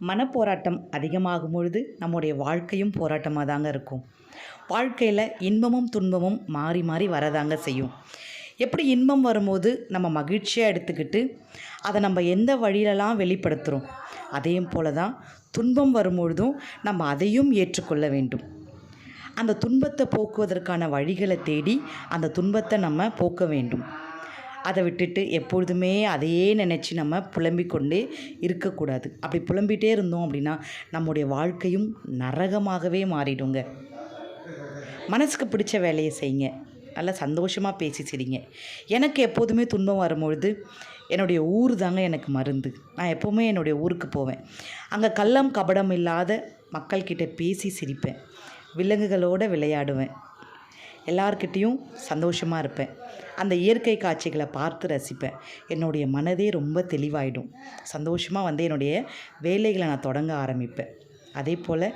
மனப்போராட்டம் அதிகமாகும் பொழுது நம்முடைய வாழ்க்கையும் போராட்டமாக தாங்க இருக்கும். வாழ்க்கையில் இன்பமும் துன்பமும் மாறி மாறி வரதாங்க செய்யும். எப்படி இன்பம் வரும்போது நம்ம மகிழ்ச்சியாக எடுத்துக்கிட்டு அதை நம்ம எந்த வழியிலலாம் வெளிப்படுத்துகிறோம் அதையும் போல தான் துன்பம் வரும்பொழுதும் நம்ம அதையும் ஏற்றுக்கொள்ள வேண்டும். அந்த துன்பத்தை போக்குவதற்கான வழிகளை தேடி அந்த துன்பத்தை நம்ம போக்க வேண்டும். அதை விட்டுட்டு எப்பொழுதுமே அதையே நினச்சி நம்ம புலம்பிக் கொண்டே இருக்கக்கூடாது. அப்படி புலம்பிகிட்டே இருந்தோம் அப்படின்னா நம்முடைய வாழ்க்கையும் நரகமாகவே மாறிடுங்க. மனசுக்கு பிடிச்ச வேலையை செய்யுங்க. நல்லா சந்தோஷமாக பேசி சிரிங்க. எனக்கு எப்போதுமே துன்பம் வரும்பொழுது என்னுடைய ஊர் தாங்க எனக்கு மருந்து. நான் எப்போவுமே என்னுடைய ஊருக்கு போவேன். அங்கே கள்ளம் கபடம் இல்லாத மக்கள்கிட்ட பேசி சிரிப்பேன். விலங்குகளோடு விளையாடுவேன். எல்லார்கிட்டேயும் சந்தோஷமாக இருப்பேன். அந்த இயற்கை காட்சிகளை பார்த்து ரசிப்பேன். என்னுடைய மனதே ரொம்ப தெளிவாயிடும். சந்தோஷமாக வந்து என்னுடைய வேலைகளை நான் தொடங்க ஆரம்பிப்பேன். அதே போல்